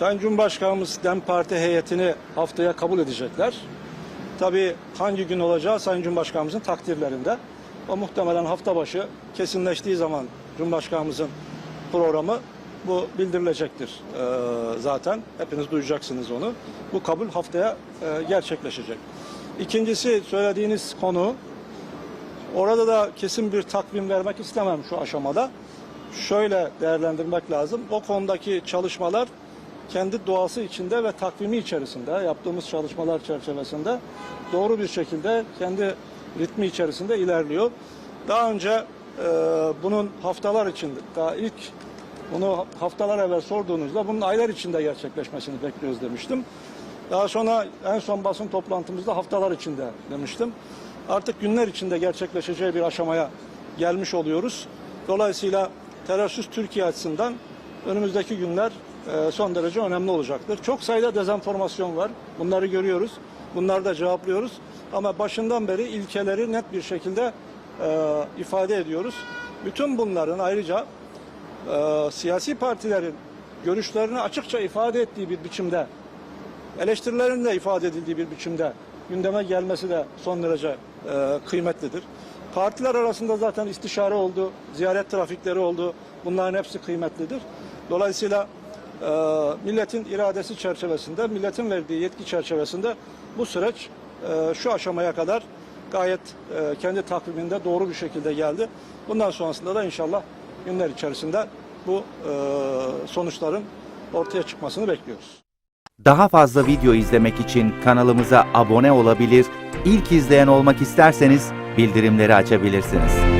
Sayın Cumhurbaşkanımız DEM Parti heyetini haftaya kabul edecekler. Tabii hangi gün olacağı Sayın Cumhurbaşkanımızın takdirlerinde. O muhtemelen hafta başı kesinleştiği zaman Cumhurbaşkanımızın programı bu bildirilecektir ee, zaten. Hepiniz duyacaksınız onu. Bu kabul haftaya e, gerçekleşecek. İkincisi söylediğiniz konu Orada da kesin bir takvim vermek istemem şu aşamada. Şöyle değerlendirmek lazım. O konudaki çalışmalar kendi doğası içinde ve takvimi içerisinde yaptığımız çalışmalar çerçevesinde doğru bir şekilde kendi ritmi içerisinde ilerliyor. Daha önce e, bunun haftalar içinde, daha ilk bunu haftalar evvel sorduğunuzda bunun aylar içinde gerçekleşmesini bekliyoruz demiştim. Daha sonra en son basın toplantımızda haftalar içinde demiştim. Artık günler içinde gerçekleşeceği bir aşamaya gelmiş oluyoruz. Dolayısıyla terörsüz Türkiye açısından önümüzdeki günler e, son derece önemli olacaktır. Çok sayıda dezenformasyon var. Bunları görüyoruz. Bunları da cevaplıyoruz. Ama başından beri ilkeleri net bir şekilde e, ifade ediyoruz. Bütün bunların ayrıca e, siyasi partilerin görüşlerini açıkça ifade ettiği bir biçimde eleştirilerin de ifade edildiği bir biçimde gündeme gelmesi de son derece kıymetlidir. Partiler arasında zaten istişare oldu, ziyaret trafikleri oldu. Bunların hepsi kıymetlidir. Dolayısıyla e, milletin iradesi çerçevesinde, milletin verdiği yetki çerçevesinde bu süreç e, şu aşamaya kadar gayet e, kendi takviminde doğru bir şekilde geldi. Bundan sonrasında da inşallah günler içerisinde bu e, sonuçların ortaya çıkmasını bekliyoruz. Daha fazla video izlemek için kanalımıza abone olabilir, ilk izleyen olmak isterseniz bildirimleri açabilirsiniz.